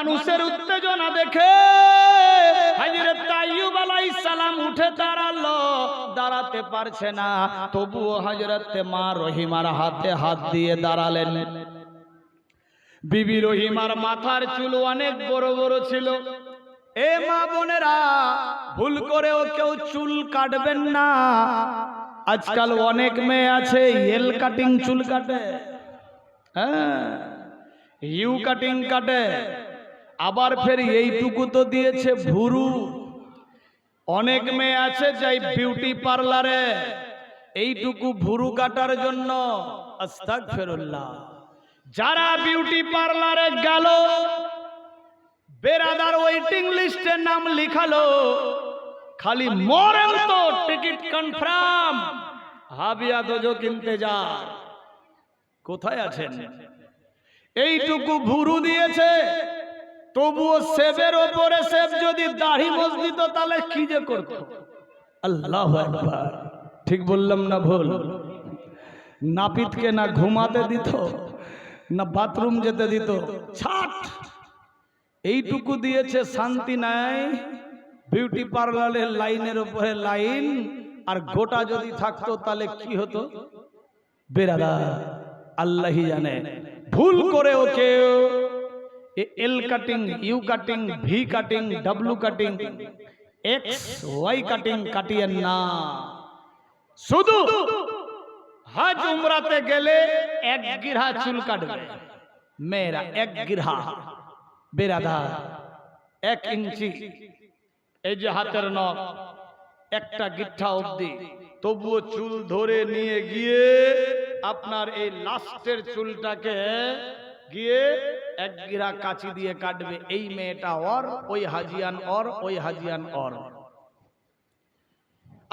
মানুষের উত্তেজনা দেখে উঠে দাঁড়াল। দাঁড়াতে পারছে না। তবুও মা রহিমার হাতে হাত দিয়ে দাঁড়ালেন। বিবি রহিমার মাথার চুল অনেক বড় বড় ছিল। এ মা বোনেরা, ভুল করেও কেউ চুল কাটবেন না। আজকাল অনেক মেয়ে আছে, এল কাটিং চুল কাটে। হ্যাঁ ইউ কাটিং কাটে। আবার ফের এইটুকু তো দিয়েছে ভুরু। অনেক মেয়ে আছে যাই বিউটি পার্লারে এইটুকু ভুরু কাটার জন্য আস্তাক ফেরুল্লাহ যারা বিউটি পার্লারে গেল, বেরাদার ওয়েটিং লিস্টে নাম লিখালো। খালি মরেন তো টিকিট কনফার্ম হাবিয়া দোজো কিনতে যা কোথায় আছেন? এইটুকু ভুরু দিয়েছে। তবুও সেবের ওপরে সেব যদি দাড়ি দিত তাহলে কি যে করতো? আল্লাহ ঠিক বললাম না ভুল? নাপিতকে না ঘুমাতে দিত, না বাথরুম যেতে দিত? ছাট! এইটুকু দিয়েছে শান্তি নাই। বিউটি পার্লারের লাইনের উপরে লাইন, আর গোটা যদি থাকতো, তাহলে কি হতো? বেরাদা আল্লাহি জানে। ভুল করে ওকে L cutting, U cutting, V cutting W cutting, X, Y cutting কাটিয়েন না। শুধু হজ উমরাতে গেলে এক গিরহা চুল কাটবে। মেয়েরা, এক গিরহা। বেরাদার, এক ইঞ্চি। এই যে হাতের নখ, একটা গিঠা অবধি। তবুও চুল ধরে নিয়ে গিয়ে আপনার এই লাস্টের চুলটাকে গিয়ে এক গিরা কাচি দিয়ে কাটবে, এই মেয়েটা অর, ওই হাজিয়ান অর, ওই হাজিয়ান অর।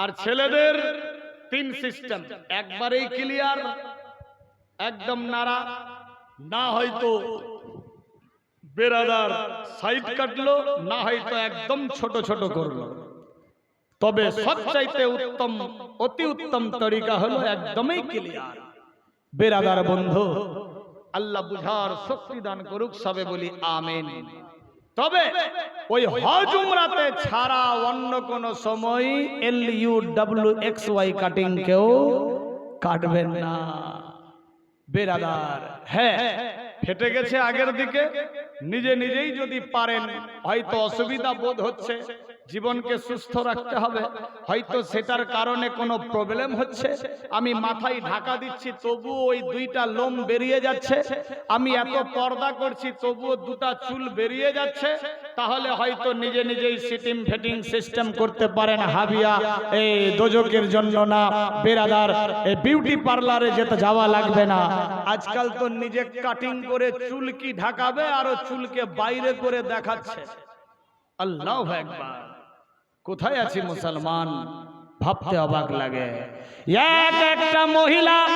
আর ছেলেদের তিন সিস্টেম, একবারেই ক্লিয়ার, একদম নাড়া, না হয়তো বেরাদার সাইড কাটলো, না হয়তো একদম ছোট ছোট করল। তবে সবচাইতে উত্তম, অতি উত্তম তরিকা হলো একদমই ক্লিয়ার। বেরাদার বন্ধু আল্লাহ বুঝার শক্তি দান করুক সবে বলি আমেন। তবে ওই হজ উমরাতে ছাড়া অন্য কোন সময় L U W X Y cutting কেউ কাটবেন না। বেরাদার হ্যাঁ ফেটে গেছে আগের দিকে নিজে নিজেই যদি পারেন হয়তো অসুবিধা বোধ হচ্ছে। জীবনকে সুস্থ রাখতে হবে। হয়তো সেটার কারণে কোনো প্রবলেম হচ্ছে। আমি মাথায় ঢাকা দিচ্ছি তবুও ওই দুইটা লোম বেরিয়ে যাচ্ছে। আমি এত পর্দা করছি তবুও দুটা চুল বেরিয়ে যাচ্ছে। তাহলে হয়তো নিজে নিজেই সিটিং ফিটিং সিস্টেম করতে পারেন হাবিয়া এই দোজকের জন্য না বেরাদার এই বিউটি পার্লারে যেতে যাওয়া লাগবে না। আজকাল তো নিজে কাটিং করে চুল কি ঢাকাবে? আরও চুলকে বাইরে করে দেখাচ্ছে আল্লাহ একবার কোথায় আছি মুসলমান? ভাবতে অবাক লাগে। এক একটা মহিলা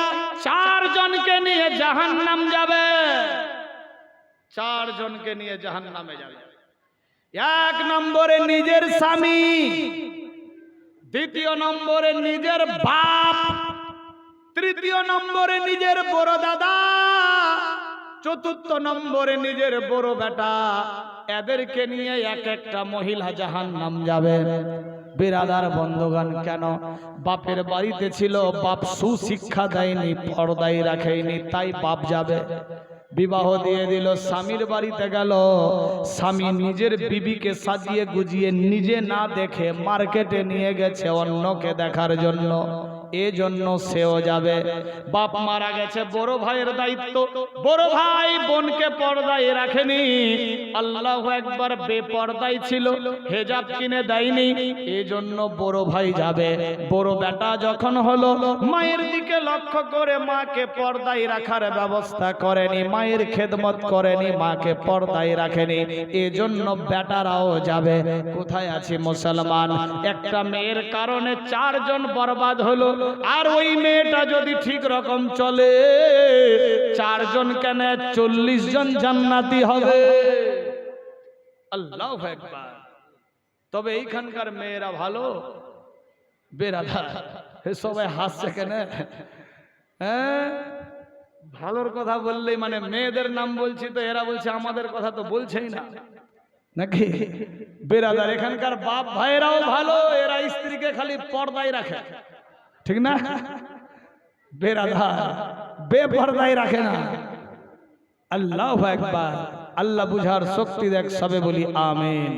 চার জনকে নিয়ে জাহান নাম যাবে। চার জনকে নিয়ে জাহান নামে যাবে। এক নম্বরে নিজের স্বামী। দ্বিতীয় নম্বরে নিজের বাপ। তৃতীয় নম্বরে নিজের বড় দাদা। চতুর্থ নম্বরে নিজের বড় বেটা। এদেরকে নিয়ে এক একটা মহিলা জাহান নাম যাবে। বিরাদার বন্ধগান কেন? বাপের বাড়িতে ছিল, বাপ সুশিক্ষা দেয়নি পর্দায় রাখেনি, তাই বাপ যাবে। বিবাহ দিয়ে দিল, স্বামীর বাড়িতে গেল। স্বামী নিজের বিবিকে সাজিয়ে গুজিয়ে নিজে না দেখে মার্কেটে নিয়ে গেছে অন্যকে দেখার জন্য। এজন্য সেও যাবে। বাপ মারা গেছে, বড় ভাইয়ের দায়িত্ব। বড় ভাই বোনকে পর্দায় রাখেনি। আল্লাহ একবার বেপর্দায় ছিল, হেজাব কিনে দেয়নি। এজন্য বড় ভাই যাবে। বড় বেটা যখন হলো, মায়ের দিকে লক্ষ্য করে মাকে পর্দায় রাখার ব্যবস্থা করেনি, মায়ের খেদমত করেনি, মাকে পর্দায় রাখেনি। এজন্য বেটারাও যাবে। কোথায় আছে মুসলমান? একটা মেয়ের কারণে চারজন বরবাদ হলো। আর ওই মেয়েটা যদি ঠিক রকম চলে চারজন কেন চল্লিশ জন জান্নাতি হবে। আল্লাহ একবার তবে এইখানকার মেয়েরা ভালো? বেরাধা সবাই হাসছে কেন? হ্যাঁ? ভালোর কথা বললেই মানে মেয়েদের নাম বলছি তো এরা বলছে আমাদের কথা তো বলছেই না। নাকি? বেরাদার এখানকার বাপ ভাইয়েরাও ভালো এরা স্ত্রীকে খালি পর্দায় রাখে। ঠিক না? বেরাদার বেপর্দায় রাখে না। আল্লাহ একবার আল্লাহ বুঝার শক্তি দেখ সবে বলি আমেন।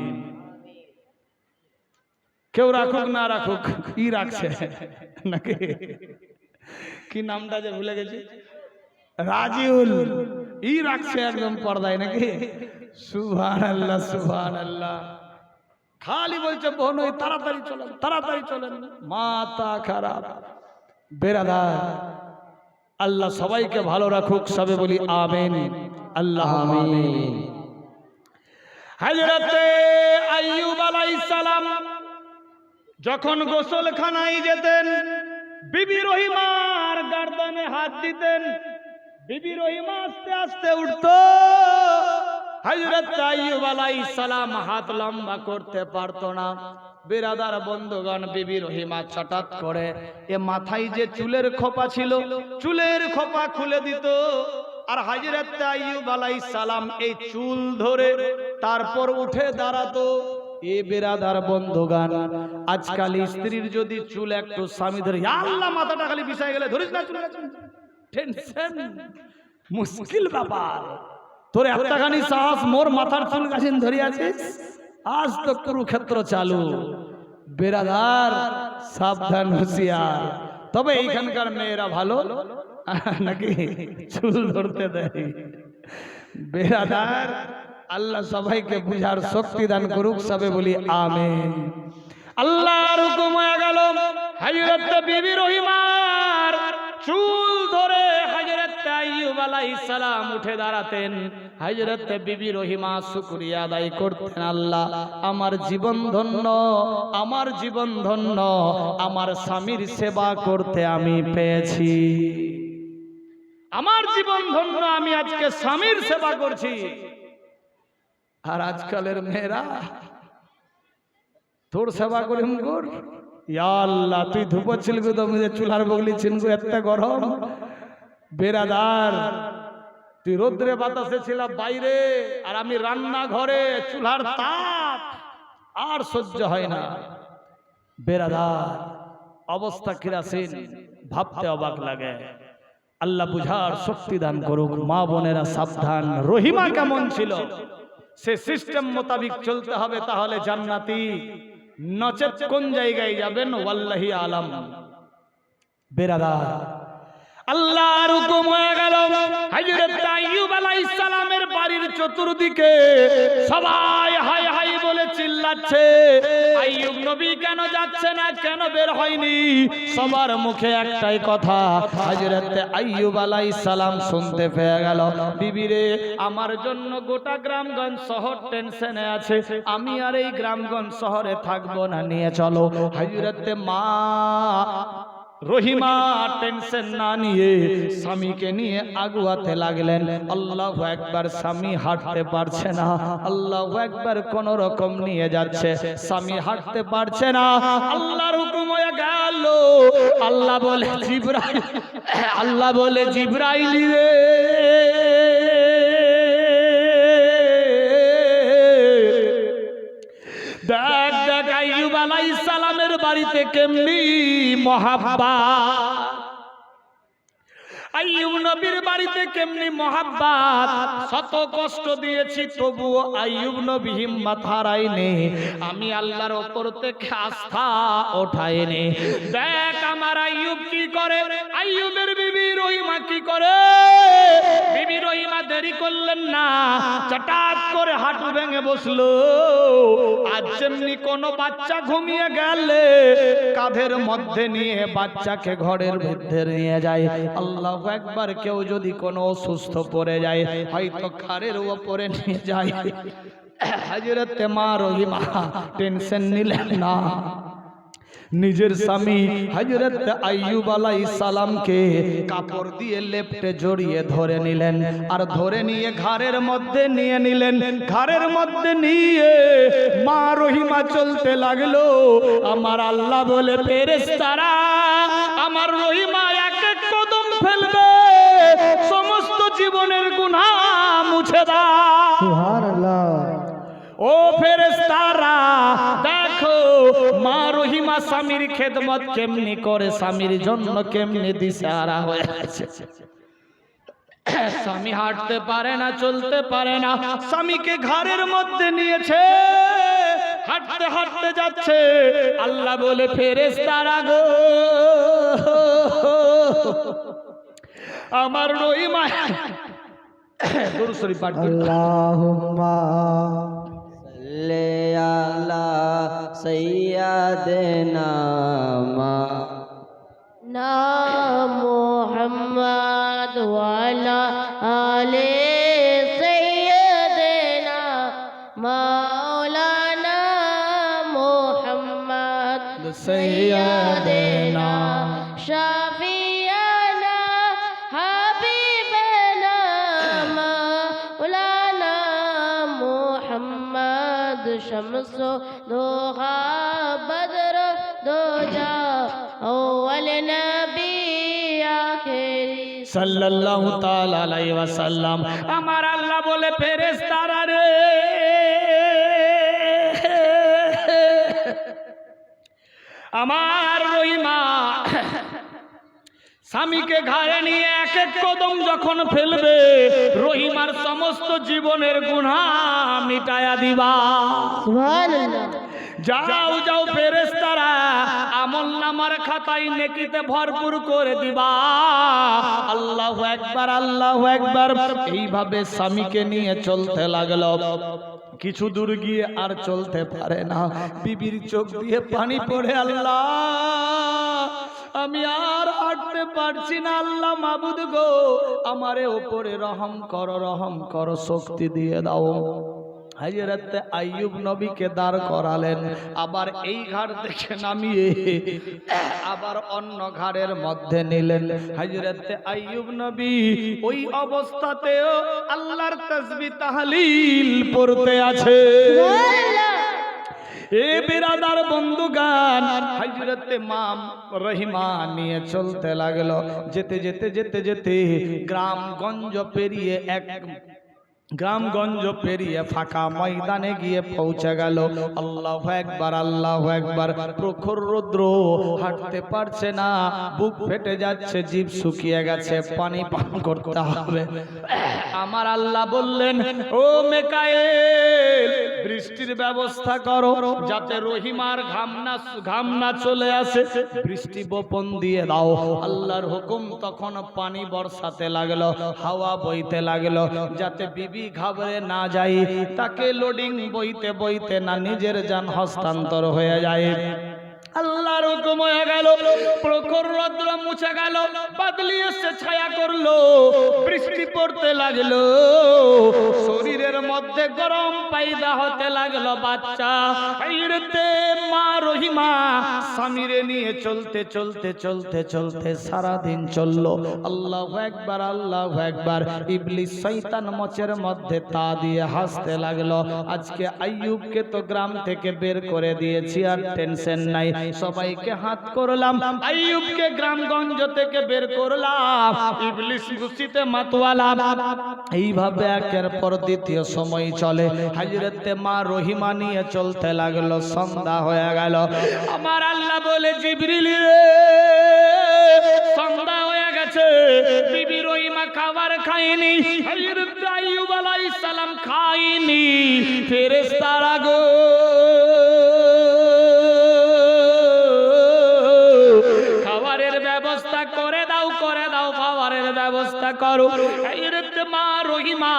কেউ রাখুক না রাখুক ই রাখছে। নাকি? কি নামটা যে ভুলে গেছি? রাজিউল ই রাখছে একদম পর্দায় নাকি? সুভান আল্লাহ সুভান আল্লাহ খালি বলছে, বোন, ওই তাড়াতাড়ি চলেন তাড়াতাড়ি চলেন। মাথা খারাপ। বেরাদার, আল্লাহ সবাইকে ভালো রাখুক, সবে বলি আমেন। আল্লাহ আমিন। হযরতে আইয়ুব আলাইহিস যখন গোসলখানায় যেতেন, বিবি রহিমার গর্দনে হাত দিতেন। বিবি রহিমা আস্তে আস্তে উঠতো। আইয়ুব আলাইহিস সালাম হাত লম্বা করতে পারতো না। বিরাদার বন্ধুগণ, বিবি রহিমা ছটাৎ করে এ মাথায় যে চুলের খোপা ছিল, চুলের খোপা খুলে দিত। আর হাজরত আইয়ুব আলাইহিস সালাম এই চুল ধরে তারপর উঠে দাঁড়াতো। এ বেরাদার বন্ধুগান আজকাল স্ত্রীর যদি চুল একটু স্বামী ধরে "ইয়া আল্লাহ, মাথাটা খালি বিষয় গেলে ধরিস না চুল। টেনশন, মুশকিল ব্যাপার। তোর একটাখানি সাহস মোর মাথার চুল গাছেন ধরে আছিস? আজ তো কুরুক্ষেত্র চালু। বেরাদার সাবধান হুঁশিয়ার। তবে এইখানকার মেয়েরা ভালো? নাকি চুল ধরতে দেয়? বেরাদার আল্লাহ সবাইকে বুঝার শক্তি দান করুক সবে বলি আমেন। আল্লাহর হুকুম হয়ে গেল। হযরত বিবি রহিমার চুল ধরে আইয়ুব আলাইহিস সালাম উঠে দাঁড়াতেন। হযরত বিবি রহিমা শুকরিয়া আদায় করতেন আল্লাহ, আমার জীবন ধন্য, আমার জীবন ধন্য, আমার স্বামীর সেবা করতে আমি পেয়েছি। আমার জীবন ধন্য, আমি আজকে স্বামীর সেবা করছি। আর আজকালের মেয়েরা, তোর সেবা করি মুগুর? আল্লাহ, তুই ধুপো ছিলগু তো চুলার বগলি ছিনগু এত গরম। বেরাদার তুই রোদ্রে বাতাসে ছিলাম বাইরে, আর আমি রান্না ঘরে চুলার তাপ, আর সহ্য হয় না। বেরাদার অবস্থা কিরাসিন, ভাবতে অবাক লাগে। আল্লাহ বুঝার শক্তি দান করুক, মা বোনেরা সাবধান, রহিমা কেমন ছিল? সে সিস্টেম মোতাবিক চলতে হবে, তাহলে জান্নাতি নচেত কোন জায়গায় যাবেন? ওয়াল্লাহি আলাম। বেরাদার আল্লাহর হুকুম হয়ে গেল। হযরত আইয়ুব আলাইহিস বাড়ির চতুর্দিকে সবাই হাই হাই বলে চিল্লাচ্ছে। আইয়ুব নবী কেন যাচ্ছে না, কেন বের হয়নি? সবার মুখে একটাই কথা, হযরত আইয়ুব আলাইহিস সালাম শুনতে পেয়ে গেল। বিবিরে আমার জন্য গোটা গ্রামগঞ্জ শহর টেনশনে আছে। আমি আর এই গ্রামগঞ্জ শহরে থাকব না, নিয়ে চলো। হযরত মা রহিমা টেনশন না নিয়ে স্বামীকে নিয়ে আগুয়াতে লাগলেন। আল্লাহ একবার স্বামী হাঁটতে পারছে না। আল্লাহ একবার কোন রকম নিয়ে যাচ্ছে। স্বামী হাঁটতে পারছে না। আল্লাহর হুকুম হয়ে গেল। আল্লাহ বলে জিব্রাইল। আল্লাহ বলে জিব্রাইল। রে। দেখ দেখ আইয়ুব আলাইহিস বাড়িতে কেমনি মহাব্বা আইয়ুব নবীর বাড়িতে কেমনি মহাব্বাত? শত কষ্ট দিয়েছি, তবুও আইয়ুব নবী হিম্মত হারাইনি আমি আল্লাহর ওপর থেকে আস্থা ওঠাইনি দেখ আমার আইয়ুব কি করে? আইয়ুবের বিবি রহিমা কি করে? বিবি রহিমা দেরি করলেন না। চটাত করে হাঁটু ভেঙে বসল। আজ যেমনি কোনো বাচ্চা ঘুমিয়ে গেলে, কাঁধের মধ্যে নিয়ে বাচ্চাকে ঘরের মধ্যে নিয়ে যায়। আল্লাহ একবার কেউ যদি কোনো অসুস্থ পড়ে যায়, হয়তো খারের ওপরে নিয়ে যায়। হাজরতে মা রহিমা, টেনশন নিলেন না। নিজের স্বামী হজরত আইয়ুব আলাই সালামকে কাপড় দিয়ে লেপটে জড়িয়ে ধরে নিলেন আর ধরে নিয়ে ঘাড়ের মধ্যে নিয়ে নিলেন। ঘাড়ের মধ্যে নিয়ে মা রহিমা চলতে লাগল। আমার আল্লাহ বলে, ফেরেশতারা, আমার রহিমা ফেলবে সময় জীবনের গুনাহ মুছে দাও সুবহানাল্লাহ। ও ফেরেশতারা দেখো মা রহিমা স্বামীর খেদমত কেমনি করে স্বামীর জন্য কেমনি দিশারা হয়ে আছে। স্বামী হাঁটতে পারে না চলতে পারে না স্বামীকে ঘরের মধ্যে নিয়েছে হাঁটতে হাঁটতে যাচ্ছে। আল্লাহ বলে ফেরেশতারা গো আমার নই মায়া। দুরু না মুহাম্মদ ওয়ালা সাল্লাল্লাহু তাআলা আলাইহি ওয়াসাল্লাম। আমার আল্লাহ বলে, ফেরেশতারা রে। আমার রহিমা স্বামীকে ঘরে নিয়ে এক এক কদম যখন ফেলবে, রহিমার সমস্ত জীবনের গুণা মিটায়া দিবা। যাও যাও ফেরেশতারা। আমল নামার খাতায় নেকিতে ভরপুর করে দিবা। আল্লাহ একবার আল্লাহু একবার। এইভাবে স্বামীকে নিয়ে চলতে লাগল। কিছু দূর গিয়ে আর চলতে পারে না। বিবির চোখ দিয়ে পানি পড়ে আল্লাহ আমি আর হাঁটতে পারছি না আল্লাহ মাবুদ গো। আমারে ওপরে রহম করো রহম করো শক্তি দিয়ে দাও। হাজরাতে আইয়ুব নবীকে দাঁড় করালেন। আবার এই ঘাট থেকে নামিয়ে আবার অন্য ঘাড়ের মধ্যে নিলেন। হাজরাতে আইয়ুব নবী ওই অবস্থাতেও আল্লাহর তসবি তাহলিল পড়তে আছে। এ বিরাদার বন্ধুগান হাজরতে মাম রহিমা নিয়ে চলতে লাগল। যেতে যেতে যেতে যেতে গ্রামগঞ্জ পেরিয়ে এক গ্রামগঞ্জ পেরিয়ে ফাঁকা ময়দানে গিয়ে পৌঁছে গেল। আল্লাহ একবার আল্লাহ একবার প্রখর রৌদ্র, হাঁটতে পারছে না। বুক ফেটে যাচ্ছে জীব শুকিয়ে গেছে। পানি পান করতে হবে। আমার আল্লাহ বললেন, ও মেকায়েল, বৃষ্টির ব্যবস্থা করো, যাতে রহিমার ঘাম না ঘাম না চলে আসে। বৃষ্টি বপন দিয়ে দাও। আল্লাহর হুকুম তখন পানি বর্ষাতে লাগল, হাওয়া বইতে লাগল, যাতে ঘাবড়ে না যায় তাকে লোডিং বইতে বইতে না নিজের যান হস্তান্তর হয়ে যায়। আল্লাহর হুকুম গেল, প্রখর রৌদ্র মুছে গেল, বাদলি এসে ছায়া করল, বৃষ্টি পড়তে লাগল, শরীরের মধ্যে গরম পায়দা হতে লাগল বাচ্চা। হাইরতে মা রহিমা, স্বামীরে নিয়ে চলতে চলতে চলতে চলতে সারা দিন চলল। আল্লাহ একবার আল্লাহ একবার, ইবলিস শয়তান মচের মধ্যে তা দিয়ে হাসতে লাগল। আজকে আইয়ুবকে তো গ্রাম থেকে বের করে দিয়েছি, আর টেনশন নাই। সবাইকে হাত করলাম। আইয়ুবকে গ্রামগঞ্জ থেকে বের করলাম। ইবলিস খুশিতে মাতওয়ালা এইভাবে একের পর দ্বিতীয় সময় চলে। হাজরতে মা রহিমা নিয়ে চলতে লাগল সন্ধ্যা হয়ে গেল। আমার আল্লাহ বলে জিবরিল রে সন্ধ্যা হয়ে গেছে। বিবি রহিমা খাবার খায়নি। হযরত আইয়ুব আলাইহিস সালাম খায়নি। ফেরেশতারা গো করো মা রহিমা,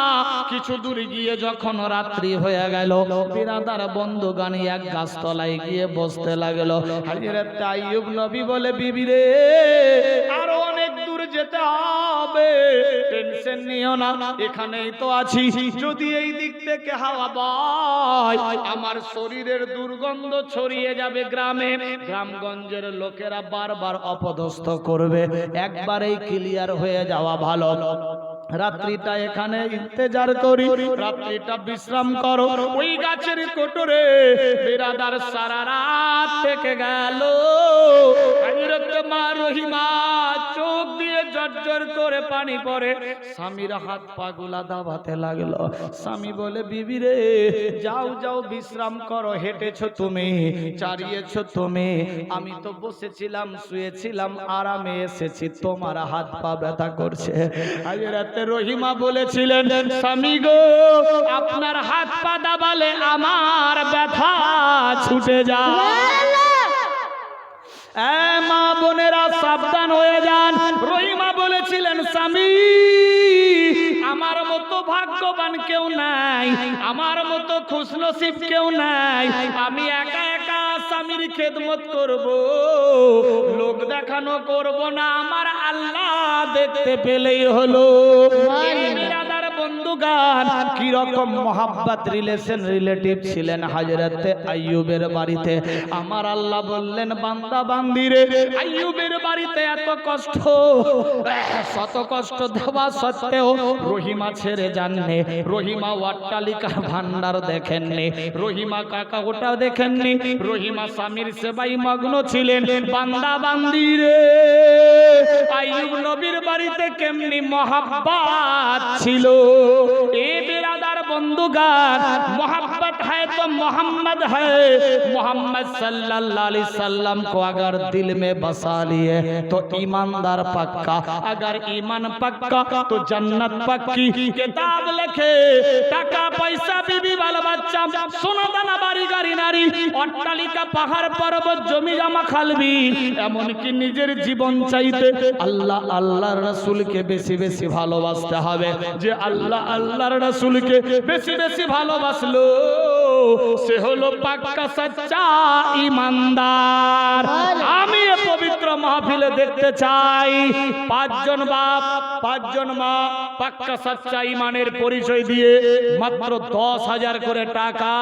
কিছু দূরে গিয়ে যখন রাত্রি হয়ে গেল, বিরাদার বন্ধু গানি এক গাছতলায় গিয়ে বসতে লাগল। আইয়ুব নবী বলে, বিবি রে, আরও অনেক যেতে হবে। টেনশন নিও না, এখানেই তো আছি। যদি এই দিক থেকে হাওয়া বয়, আমার শরীরের দুর্গন্ধ ছড়িয়ে যাবে গ্রামে। গ্রামগঞ্জের লোকেরা বারবার অপদস্থ করবে। একবারেই ক্লিয়ার হয়ে যাওয়া ভালো। রাত্রিটা এখানে ইন্তেজার করি। রাত্রিটা বিশ্রাম করো। ওই গাছের কোটরে বিরাদার সারা রাত থেকে গেল। মা রহিমা চোখ জর্জর করে পানি পড়ে স্বামীর হাত পা গুলা দাবাতে লাগল। স্বামী বলে, বিবি রে, যাও যাও, বিশ্রাম করো, হেঁটেছো তুমি, চারিয়েছো তুমি। আমি তো বসেছিলাম, শুয়েছিলাম, আরামে এসেছি, তোমার হাত পা ব্যথা করছে। আজ রাতে রহিমা বলেছিলেন, স্বামী গো, আপনার হাত পা দাবালে আমার ব্যথা ছুটে যায়। মা বোনেরা সাবধান হয়ে যান। রহিমা বলেছিলেন স্বামী আমার মতো ভাগ্যবান কেউ নাই আমার মতো খুশনসিব কেউ নাই আমি একা একা স্বামীর খেদমত করব। লোক দেখানো করব না আমার আল্লাহ দেখতে পেলেই হলো। বন্ধুগান কি রকম রিলেশন রিলেটিভ ছিলেন হাজরাতে আইয়ুবের বাড়িতে? আমার আল্লাহ বললেন, বান্দা বান্দিরে আইয়ুবের বাড়িতে এত কষ্ট, শত কষ্ট দেওয়া সত্ত্বেও রহিমা ছেড়ে যাননি। রহিমা ওয়াট্টালিকার ভান্ডার দেখেননি। রহিমা কাকা ওটা দেখেননি। রহিমা স্বামীর সেবাই মগ্ন ছিলেন। বান্দা বান্দিরে আইয়ুব নবীর বাড়িতে কেমনি মহাব্বাত ছিল? এ বিরাদার বন্ধুগান मोहब्बत है तो मोहम्मद है मोहम्मद सल्लल्लाहु अलैहि वसल्लम को अगर दिल में बसा लिए तो ईमानदार पक्का अगर ईमान पक्का तो जन्नत पक्की किताब लिखे টাকা পয়সা বিবি বাল বাচ্চা সোনা দানা বাড়ি গাড়ি নারী অট্টালিকা পাহাড় পর্বত জমি জমা খালবি এমনকি নিজের জীবন চাইতে আল্লাহ আল্লাহর রাসূলকে বেশি বেশি ভালোবাসতে হবে যে আল্লাহ আল্লাহর রাসূলকে বেশি বেশি ভালোবাসলো। সে হলো পাক্কা সাচ্চা ইমানদার। আমি এ পবিত্র মাহফিলে দেখতে চাই। পাঁচজন বাপ পাঁচজন মা পাক্কা সাচ্চা ইমানের পরিচয় দিয়ে মাত্র দশ হাজার করে টাকা।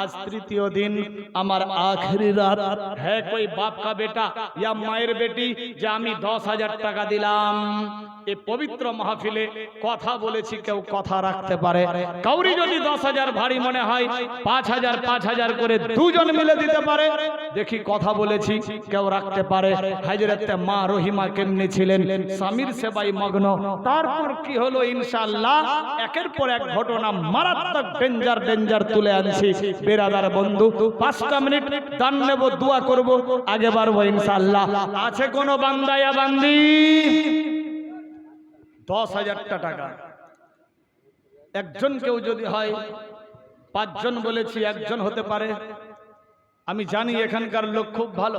আজ তৃতীয় দিন আমার আখরি রাত। হ্যাঁ কই বাপ কা বেটা ইয়া মায়ের বেটি যে আমি দশ হাজার টাকা দিলাম। এ পবিত্র মাহফিলে কথা বলেছি, কেউ কথা রাখতে পারে। কাউরি যদি দশ হাজার ভারী মনে হয়, পাঁচ হাজার পাঁচ হাজার করে দুজন মিলে দিতে পারে। দেখি কথা বলেছি, কেউ রাখতে পারে। হাজরতে মা রহিমা কেমনি ছিলেন? স্বামীর সেবাই মগ্ন। তারপর কি হলো ইনশাল্লাহ একের পর এক ঘটনা মারাত্মক ডেঞ্জার ডেঞ্জার তুলে আনছি। বেরাদার বন্ধু, পাঁচটা মিনিট, দান নেব, দোয়া করব, আগে বাড়বো ইনশাল্লাহ আছে কোনো বান্দায়া বান্দি? দশ হাজারটা টাকা। একজন কেউ যদি হয়, পাঁচজন বলেছি, একজন হতে পারে। আমি জানি এখানকার লোক খুব ভালো।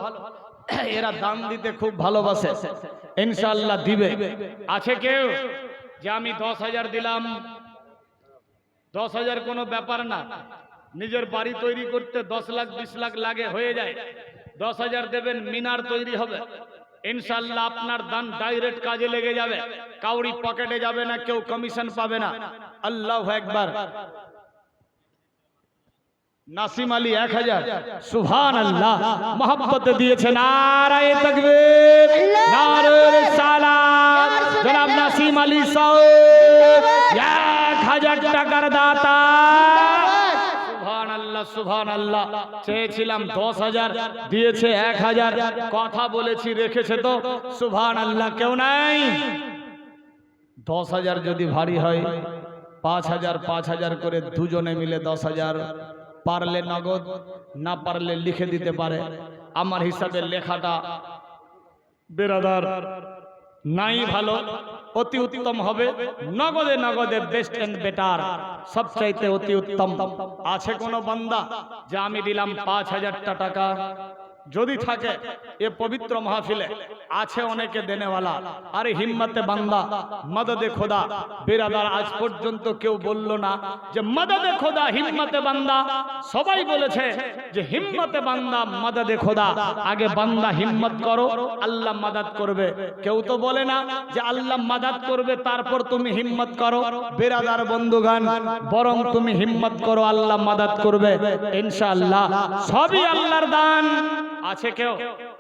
এরা দান দিতে খুব ভালোবাসে। ইনশাল্লাহ দিবে। আছে কেউ যে আমি দশ হাজার দিলাম? দশ হাজার কোনো ব্যাপার না। নিজের বাড়ি তৈরি করতে দশ লাখ, বিশ লাখ লাগে, হয়ে যায়। দশ হাজার দেবেন, মিনার তৈরি হবে। ইনশাল্লাহ আপনার দান ডাইরেক্ট কাজে লেগে যাবে। কাউরি পকেটে যাবে না, কেউ কমিশন পাবে না। আল্লাহ একবার। নাসিম আলী এক হাজার। সুহান আল্লাহ মোহাম্মত দিয়েছে নারায় তকবীর নাসিম আলী সাহেব, এক হাজার টাকার দাতা। সুভান আল্লাহ চেয়েছিলাম দশ হাজার, দিয়েছে এক হাজার, কথা বলেছি, রেখেছে তো আল্লাহ কেউ নাই। দশ হাজার যদি ভারী হয়, পাঁচ হাজার পাঁচ হাজার করে দুজনে মিলে দশ হাজার, পারলে নগদ, না পারলে লিখে দিতে পারে। আমার হিসাবে লেখাটা, বেরাদার, নাই ভালো অতি উত্তম হবে। নগদে নগদে বেস্ট এন্ড বেটার সবচাইতে অতি উত্তম। আছে কোনো বান্দা যে আমি দিলাম পাঁচ হাজারটা টাকা? যদি থাকে, এ পবিত্র মাহফিলে আছে অনেকে দেনেওয়ালা। আরে হিম্মতে বান্দা, মদদে খোদা। বেরাদার, আজ পর্যন্ত কেউ বলল না যে মদদে খোদা, হিম্মতে বান্দা। সবাই বলেছে যে হিম্মতে বান্দা, মদদে খোদা। আগে বান্দা হিম্মত করো, আল্লাহ মাদাদ করবে। কেউ তো বলে না যে আল্লাহ মাদাদ করবে, তারপর তুমি হিম্মত করো। বেরাদার বন্ধুগান বরং তুমি হিম্মত করো, আল্লাহ মাদাদ করবে। ইনশাআল্লাহ, সবই আল্লাহর দান। আছে কেউ?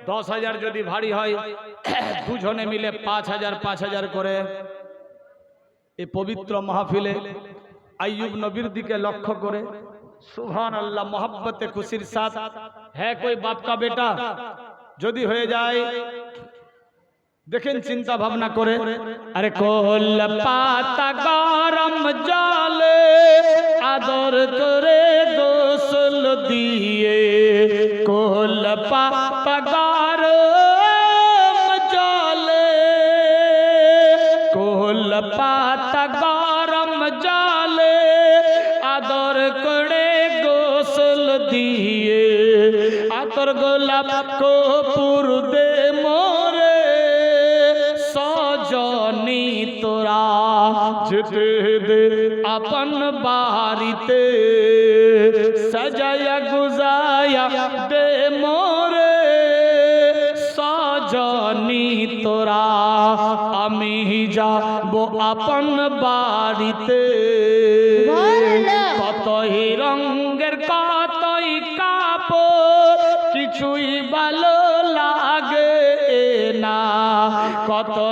দশ হাজার যদি ভারী হয়, দুজনে মিলে পাঁচ হাজার পাঁচ হাজার করে। এই পবিত্র মাহফিলে আইয়ুব নবীর দিকে লক্ষ্য করে সুহান আল্লাহ মোহাব্বতে খুশির সাথ হ্যাঁ কই বাপ কা বেটা? যদি হয়ে যায়, দেখেন চিন্তা ভাবনা করে, আরে কোল পাতা গরম জলে, আদর করে গোসল দিয়ে আপন বাড়িতে সজায়া গুজায়া দে মোরে সজনি তোরা আমি যাব আপন বাড়িতে কতই রঙের কতই কাপড় কিছুই ভালো লাগে না কতই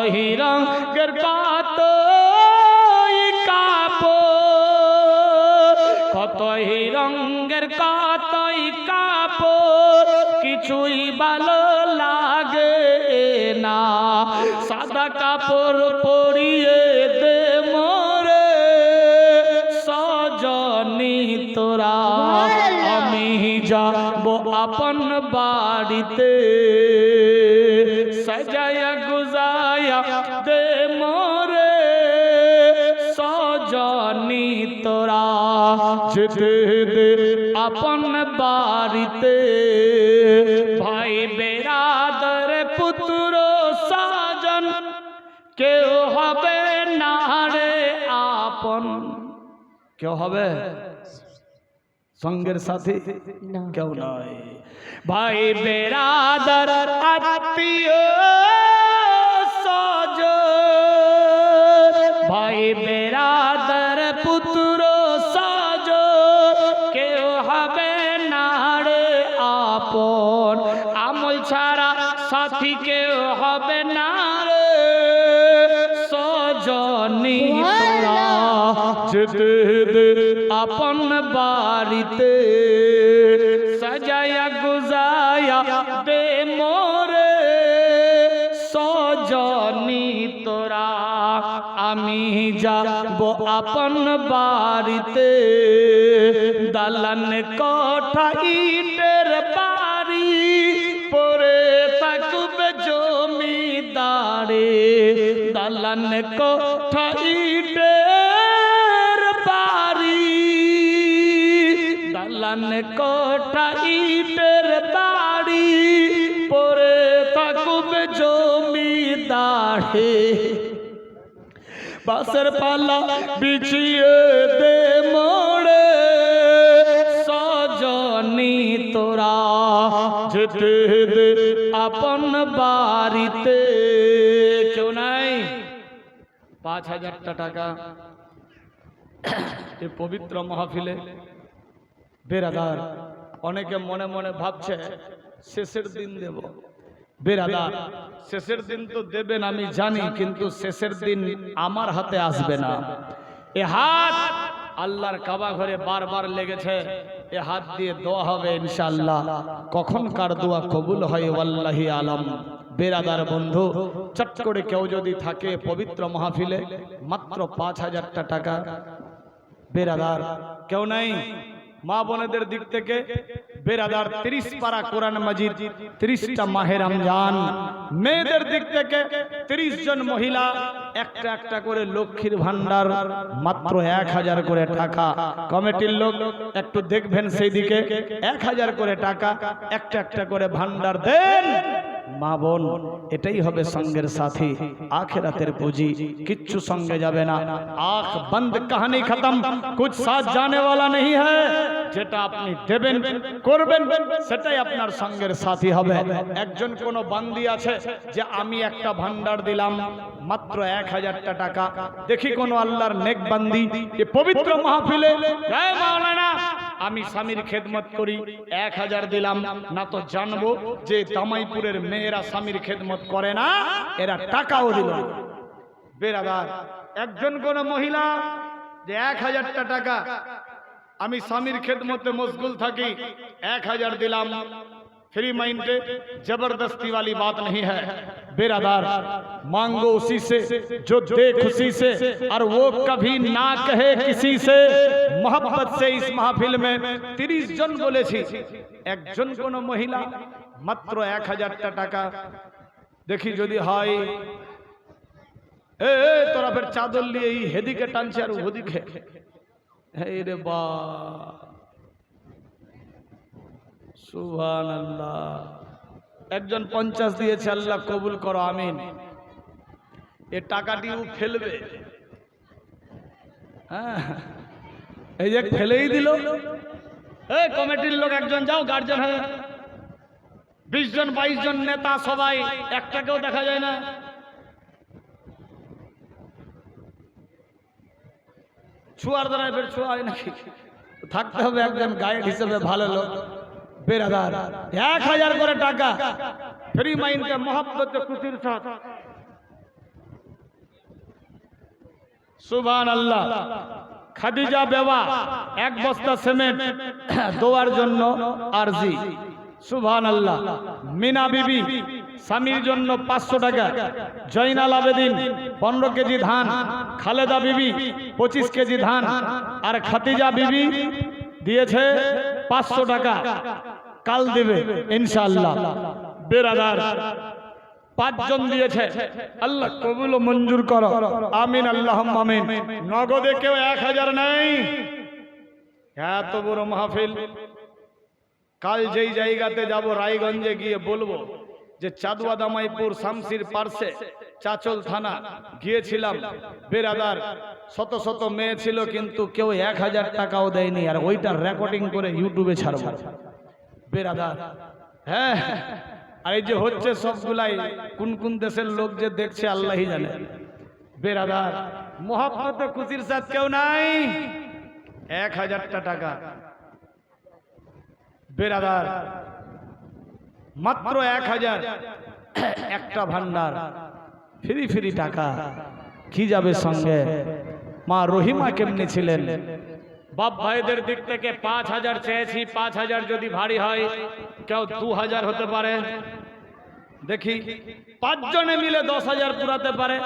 যেতে দে আপন বাড়িতে। ভাই বেরাদর পুত্র সাজন কেউ হবে না রে আপন। কেউ হবে? সঙ্গের সাথে? কেউ নয়। ভাই বেরাদার আত্মীয় সজায়া গুজায়া দে মোরে সজনি তোরা, আমি যাব আপন বাড়িতে। দালান কোঠা ইটের বাড়ি পরে থাকবে জমিদারে। দালান কোঠা ইটের জমিদারে বাসের পালা বিছিয়ে দে মোড়ে। সজনি তোরা যেতে দে আপন বাড়িতে। কেউ নাই? পাঁচ হাজারটা টাকা। এ পবিত্র মাহফিলে বেরাদার। অনেকে মনে মনে ভাবছে শেষের দিন দেব। বেরাদার শেষের দিন তো দেবেন, আমি জানি, কিন্তু শেষের দিন আমার হাতে আসবে না। এ হাত আল্লাহর কাবা ঘরে বারবার লেগেছে, এ হাত দিয়ে দোয়া হবে ইনশাআল্লাহ। কখন কার দোয়া কবুল হয়, ওয়াল্লাহি আলম। বেরাদার বন্ধু, চট করে কেউ যদি থাকে পবিত্র মাহফিলে, মাত্র পাঁচ হাজারটা টাকা। বেরাদার, কেউ নাই? মা বোনেদের দিক থেকে বেরাদার তিরিশ পারা কোরআন মাজিদ, তিরিশটা মাহে রমজান। মেয়েদের দিক থেকে তিরিশ জন মহিলা, একটা একটা করে লক্ষ্মীর ভান্ডার মাত্র এক হাজার করে টাকা। কমিটির লোক, একটু দেখবেন সেই দিকে এক হাজার করে টাকা, একটা একটা করে ভান্ডার দেন। মা বোন এটাই হবে সঙ্গের সাথী আখেরাতের পুঁজি কিচ্ছু সঙ্গে যাবে না আখ বন্ধ কাহানি খতম কুছ সাথ জানে वाला नहीं है যেটা আপনি দেবেন, করবেন, সেটাই আপনার সঙ্গের সাথী হবে একজন কোন বান্দি আছে যে আমি একটা ভান্ডার দিলাম মাত্র এক হাজারটা টাকা দেখি কোন আল্লাহর নেক বান্দি এ পবিত্র মাহফিলে আমি স্বামীর খেদমত করি, এক হাজার দিলাম, না তো জানব যে দামাইপুরের মেয়েরা স্বামীর খেদমত করে না, এরা টাকাও দিল। বেরাদার, একজন কোন মহিলা যে এক হাজারটা টাকা আমি স্বামীর খেদমতে মশগুল থাকি এক হাজার দিলাম फ्री माइंड जबरदस्ती वाली बात नहीं है बेरादार मांगो उसी से जो दे खुशी से और वो कभी ना कहे किसी से मोहब्बत से इस महफिल में তিরিশ জন বলেছি একজন কোন মহিলা মাত্র এক হাজারটা টাকা দেখি যদি হয় এ এ, তোরা ফের চাদর নিয়ে এই হেদিকে টানছে আর ওদিকে এই রে বা। আল্লাহ একজন পঞ্চাশ দিয়েছে, আল্লাহ কবুল করো, আমিন। এ টাকাটিও ফেলবে। হ্যাঁ। এই যে ফেলেই দিল। কমিটির লোক একজন, যাও গার্জেন হয়ে। বিশ জন, বাইশ জন নেতা সবাই, একটাকেও দেখা যায় না। ছুয়ার দ্বারা ফের ছোঁয়া নাকি? থাকতে হবে একজন গাইড হিসেবে, ভালো লোক। বেরাদার। এক হাজার করে টাকা। ফ্রি মাইন্ডে মহব্বত খুশির সাথ। সুবান আল্লাহ খাদিজা বেওয়া, এক বস্তা সিমেন্ট, দোয়ার জন্য আরজি। সুবহান আল্লাহ মিনা বিবি স্বামীর জন্য পাঁচশো টাকা। জৈনাল আবেদিন, পনেরো কেজি ধান, খালেদা বিবি, পঁচিশ কেজি ধান, আর খাতিজা বিবি দিয়েছে পাঁচশো টাকা। কাল দেবে, ইনশাআল্লাহ। বেরাদার, পাঁচজন দিয়েছে। আল্লাহ কবুল মঞ্জুর করো। আমিন আল্লাহ আমিন। নগদে কেউ এক হাজার নেই। এত বড় মাহফিল। কাল যেই জায়গাতে যাব, রায়গঞ্জে গিয়ে বলব। যে চাঁদুয়া দামাইপুর শামসির পার্শ্বে চাচল থানা গিয়েছিলাম। বেরাদার, শত শত মেয়ে ছিল কিন্তু কেউ এক হাজার টাকাও দেয়নি আর ওইটার রেকর্ডিং করে ইউটিউবে ছাড়ব। বেরাদার হ্যাঁ আর এই যে হচ্ছে সবগুলাই, কোন কোন দেশের লোক যে দেখছে আল্লাহই জানে। বেরাদার মোহাম্মত খুশির সাথ কেউ নাই? এক হাজারটা টাকা। বেরাদার মাত্র এক হাজার। একটা ভান্ডার। ফিরি ফিরি টাকা। কি যাবে সঙ্গে? মা রহিমা কেমনি ছিলেন? বাপ ভাইদের দিক থেকে পাঁচ হাজার চেয়েছি, পাঁচ হাজার যদি ভারী হয়, কেউ দু হাজার হতে পারে। দেখি, পাঁচজনে মিলে দশ হাজার পুরাতে পারে।